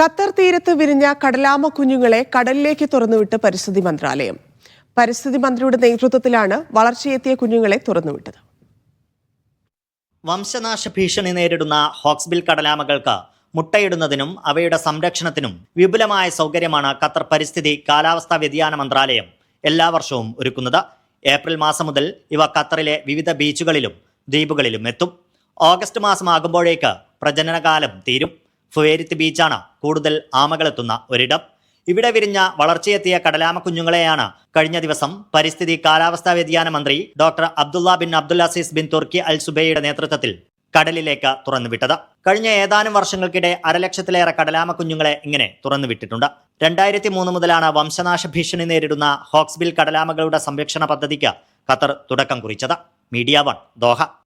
Qatar തീരത്ത് വിരിഞ്ഞ കടലാമ കുഞ്ഞുങ്ങളെ കടലിലേക്ക് തുറന്നുവിട്ട് പരിസ്ഥിതി മന്ത്രാലയം. പരിസ്ഥിതി മന്ത്രിയുടെ നേതൃത്വത്തിലാണ് വളർച്ചയെത്തിയ കുഞ്ഞുങ്ങളെ തുറന്നുവിട്ടത്. വംശനാശ ഭീഷണി നേരിടുന്ന ഹോക്സ്ബിൽ കടലാമകൾക്ക് മുട്ടയിടുന്നതിനും അവയുടെ സംരക്ഷണത്തിനും വിപുലമായ സൗകര്യമാണ് ഖത്തർ പരിസ്ഥിതി കാലാവസ്ഥാ വ്യതിയാന മന്ത്രാലയം എല്ലാ വർഷവും ഒരുക്കുന്നത്. ഏപ്രിൽ മാസം മുതൽ ഇവ ഖത്തറിലെ വിവിധ ബീച്ചുകളിലും ദ്വീപുകളിലും എത്തും. ഓഗസ്റ്റ് മാസമാകുമ്പോഴേക്ക് പ്രജനനകാലം തീരും. ഫുവേരിത്ത് ബീച്ചാണ് കൂടുതൽ ആമകളെത്തുന്ന ഒരിടം. ഇവിടെ വിരിഞ്ഞ വളർച്ചയെത്തിയ കടലാമ കുഞ്ഞുങ്ങളെയാണ് കഴിഞ്ഞ ദിവസം പരിസ്ഥിതി കാലാവസ്ഥാ വ്യതിയാന മന്ത്രി doctor Abdullah bin Abdullah Aziz bin Turki al സുബൈയുടെ നേതൃത്വത്തിൽ കടലിലേക്ക് തുറന്നുവിട്ടത്. കഴിഞ്ഞ ഏതാനും വർഷങ്ങൾക്കിടെ അരലക്ഷത്തിലേറെ കടലാമ കുഞ്ഞുങ്ങളെ ഇങ്ങനെ തുറന്നുവിട്ടിട്ടുണ്ട്. രണ്ടായിരത്തി മൂന്ന് മുതലാണ് വംശനാശ ഭീഷണി നേരിടുന്ന ഹോക്സ്ബിൽ കടലാമകളുടെ സംരക്ഷണ പദ്ധതിക്ക് ഖത്തർ തുടക്കം കുറിച്ചത്. Media one Doha.